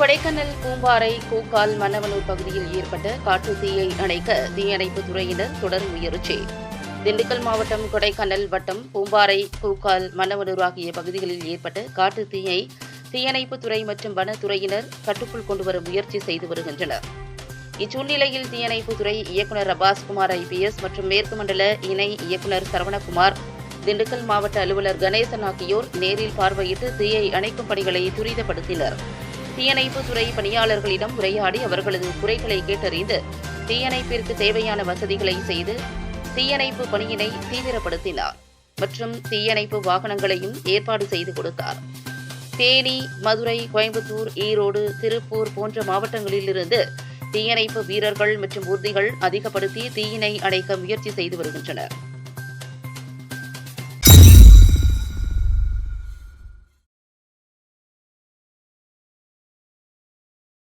கொடைக்கானல் பூம்பாறை கூக்கால் மன்னவனூர் பகுதியில் ஏற்பட்ட காற்று தீயை அணைக்க தீயணைப்பு துறையினர் தொடர் முயற்சி. திண்டுக்கல் மாவட்டம் கொடைக்கானல் வட்டம் பூம்பாறை கூக்கால் மன்னவனூர் ஆகிய பகுதிகளில் ஏற்பட்ட காட்டு தீயை தீயணைப்பு துறை மற்றும் வனத்துறையினர் கட்டுக்குள் கொண்டுவர முயற்சி செய்து வருகின்றனர். இச்சூழ்நிலையில் தீயணைப்பு துறை இயக்குநர் அபாஸ்குமார் ஐபிஎஸ் மற்றும் மேற்கு மண்டல இணை இயக்குநர் சரவணகுமார் திண்டுக்கல் மாவட்ட அலுவலர் கணேசன் ஆகியோர் நேரில் பார்வையிட்டு தீயை அணைக்கும் பணிகளை துரிதப்படுத்தினர். தீயணைப்பு துறை பணியாளர்களிடம் உரையாடி அவர்களது குறைகளை கேட்டறிந்து தீயணைப்பிற்கு தேவையான வசதிகளை செய்து தீயணைப்பு பணியினை தீவிரப்படுத்தினார் மற்றும் தீயணைப்பு வாகனங்களையும் ஏற்பாடு செய்து கொடுத்தார். தேனி மதுரை கோயம்புத்தூர் ஈரோடு திருப்பூர் போன்ற மாவட்டங்களிலிருந்து தீயணைப்பு வீரர்கள் மற்றும் ஊர்திகள் அதிகப்படுத்தி தீயினை அணைக்க முயற்சி செய்து வருகின்றனர்.